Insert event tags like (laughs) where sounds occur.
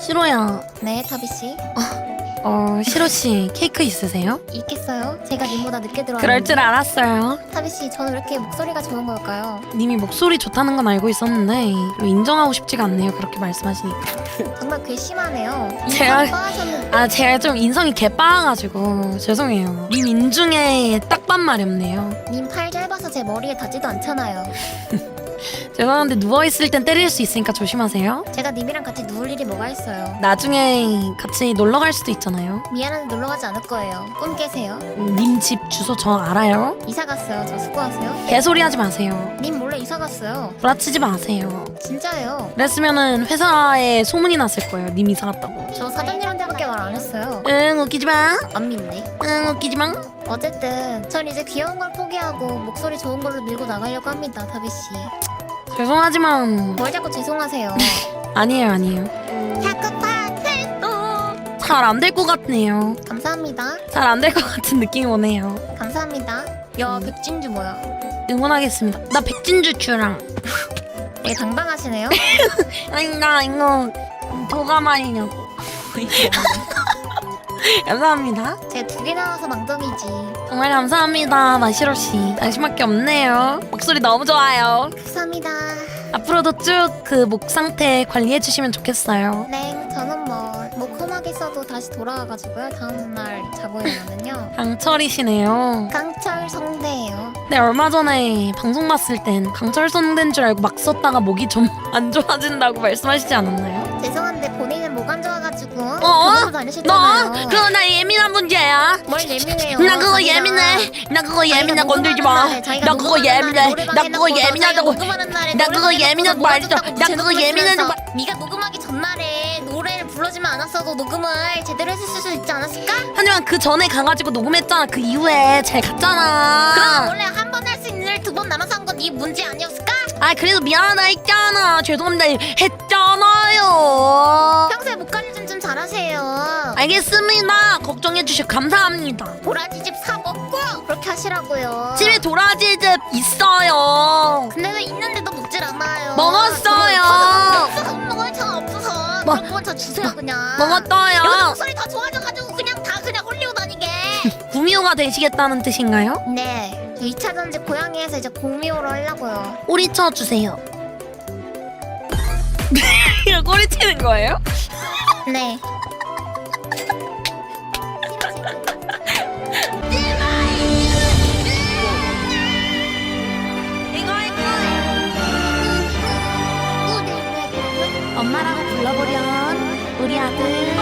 시로야, 네, 타비 씨. 어, 시로 씨 케이크 있으세요? 있겠어요? 제가 님보다 늦게 들어왔는데. 그럴 줄 알았어요. 타비 씨, 저는 왜 이렇게 목소리가 좋은 걸까요? 님이 목소리 좋다는 건 알고 있었는데 왜 인정하고 싶지가 않네요. 그렇게 말씀하시니까. (laughs) 정말 괘씸하네요. 제가- 빠하셨는데 아, 제가 좀 인성이 개빠가지고 죄송해요. 님 인중에 딱밤 마렵네요. 님 팔 짧아서 제 머리에 닿지도 않잖아요. (laughs) 죄송한데 누워 있을 땐 때릴 수 있으니까 조심하세요. 제가 님이랑 같이 누울 일이 뭐가 있어요. 나중에 같이 놀러 갈 수도 있잖아요. 미안한데 놀러 가지 않을 거예요. 꿈 깨세요. 님 집 주소 저 알아요. 이사 갔어요. 저 숙고하세요. 개소리 하지 마세요. 님 몰래 이사 갔어요. 구라치지 마세요. 진짜예요. 그랬으면은 회사에 소문이 났을 거예요. 님 이사 갔다고. 저 사장님 한테밖에 말 안 했어요. 응 웃기지 마. 안 믿네. 응 웃기지 마. 어쨌든 전 이제 귀여운 걸 포기하고 목소리 좋은 걸로 밀고 나가려고 합니다. 타비 씨. 죄송하지만 뭘 자꾸 죄송하세요. (laughs) 아니에요 아니에요. 자꾸 파틀도 잘 안 될 것 같네요. 감사합니다. 잘 안 될 것 같은 느낌이 오네요. 감사합니다. 야 백진주 뭐야? 응원하겠습니다. 나 백진주 큐랑. 되게 당당하시네요. (laughs) 아니 나 이거 도가 말이냐고. (laughs) 감사합니다. 제가 두 개 나와서 망정이지. 정말 감사합니다 마시로 씨. 당신밖에 없네요. 목소리 너무 좋아요. 감사합니다. 앞으로도 쭉 그 목 상태 관리해 주시면 좋겠어요. 네, 저는 뭐목 써도 다시 돌아와가지고요. 다음 날 자고 일어나면요. (laughs) 강철이시네요. 강철 성대예요. 네 얼마 전에 방송 봤을 땐 강철 성대인 줄 알고 막 썼다가 목이 좀 (laughs) 안 좋아진다고 말씀하시지 않았나요? 죄송한데 본인은 목 안 좋아가지고 어? 병원도 너. 그거 나 예민한 문제야. 뭘 예민해요? 나 그거 자기가- 예민해. 나 그거 자기가 예민해 건들지 녹음하는 마. 날에, 자기가 나 그거 녹음하는 날에 예민해. 노래방 나 그거 예민하다고. 자기가 녹음하는 날에 나 그거 예민하다고. 몰아줬다고 나 그거 예민하다고 네가 녹음하기 전날에 불러주면 않았어도 녹음을 제대로 했을 수 있지 않았을까? 하지만 그 전에 가가지고 녹음했잖아. 그 이후에 잘 갔잖아. 그럼 원래 한 번 할 수 있는 일 두 번 남아서 한 건 네 문제 아니었을까? 아 그래도 미안하다 했잖아. 죄송합니다 했잖아요. 평소에 목 관리 좀, 좀 잘하세요. 알겠습니다. 걱정해 주셔 감사합니다. 도라지 집 사 먹고 그렇게 하시라고요. 집에 도라지 집 있어요. 저 주세요 그냥. 여기 먹었어요. 목소리 다 좋아져가지고 그냥 다 그냥 홀리고 다니게. (laughs) 구미호가 되시겠다는 뜻인가요? 네. 저 2차 전지 고양이에서 이제 공미호로 하려고요. 꼬리 쳐 주세요. (laughs) 이거 꼬리 치는 거예요? 네. 이거 할 거예요. 엄마라고 아들 Thank you.